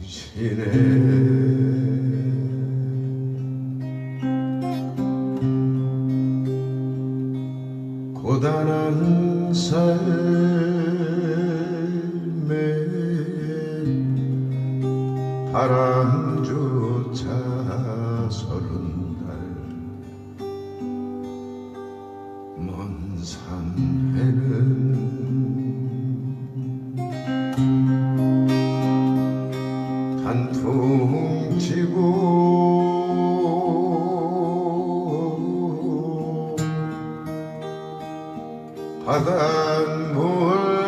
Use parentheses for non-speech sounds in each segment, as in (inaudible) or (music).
당신의 고단한 삶에 바람조차 서른 달. 산회는 단풍 지고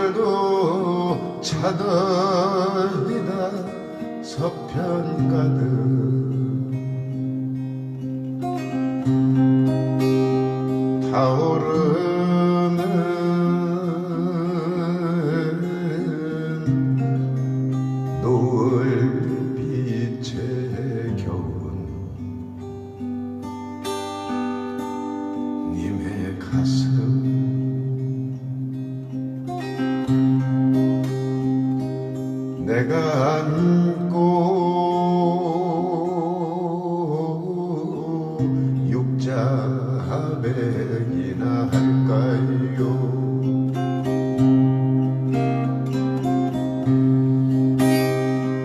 바닷물도 차더이다 서편 가득 되기나 할까요?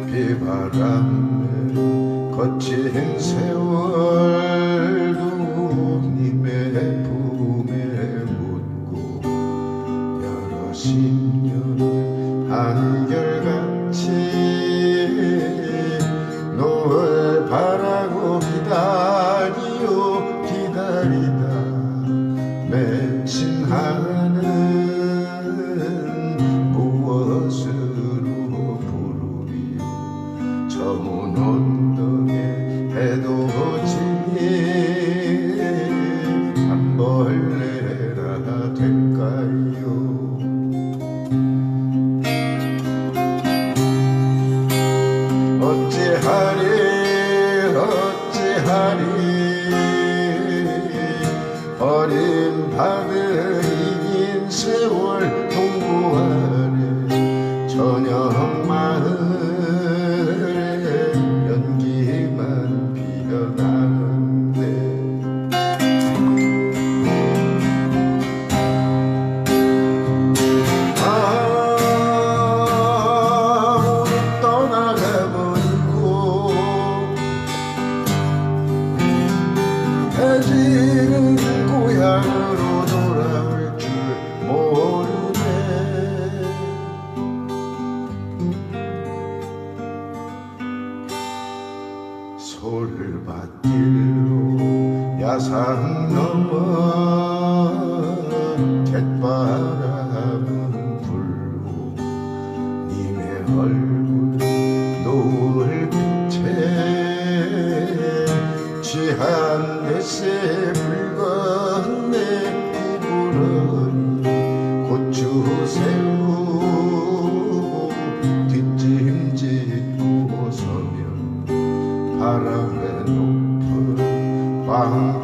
비바람에 거친 세월 하리요. 어찌하리 어찌하리. 어린 밤을 이긴 세월 동부하네. 저녁 사상 넘어 갯바람은 불고 님의 얼굴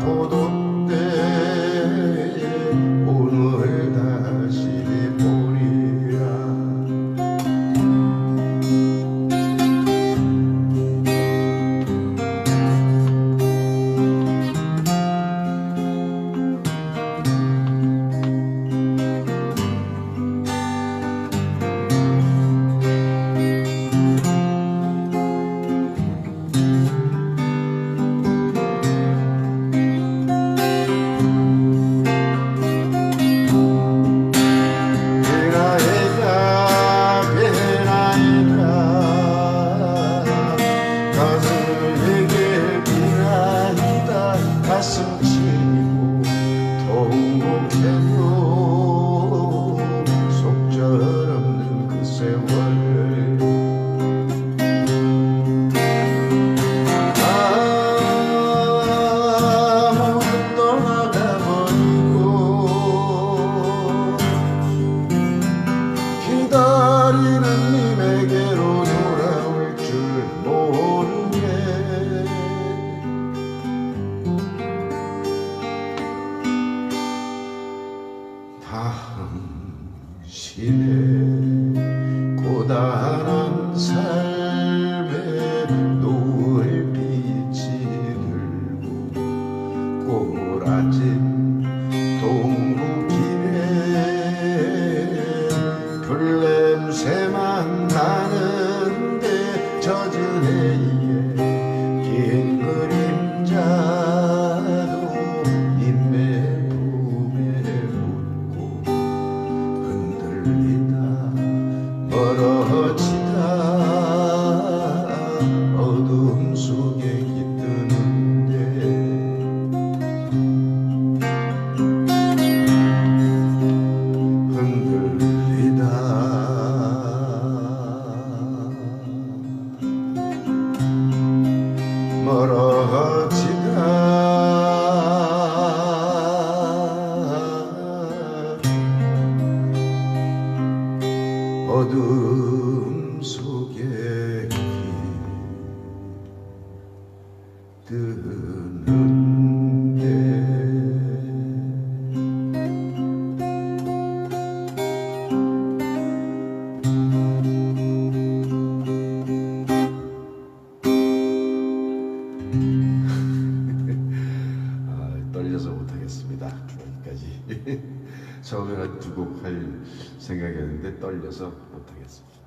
amor 어둠 속에 뜨는데 (laughs) 아, 떨려서 못하겠습니다. 여기까지. (laughs) 처음에 두곡할 생각이었는데 떨려서 못하겠습니다.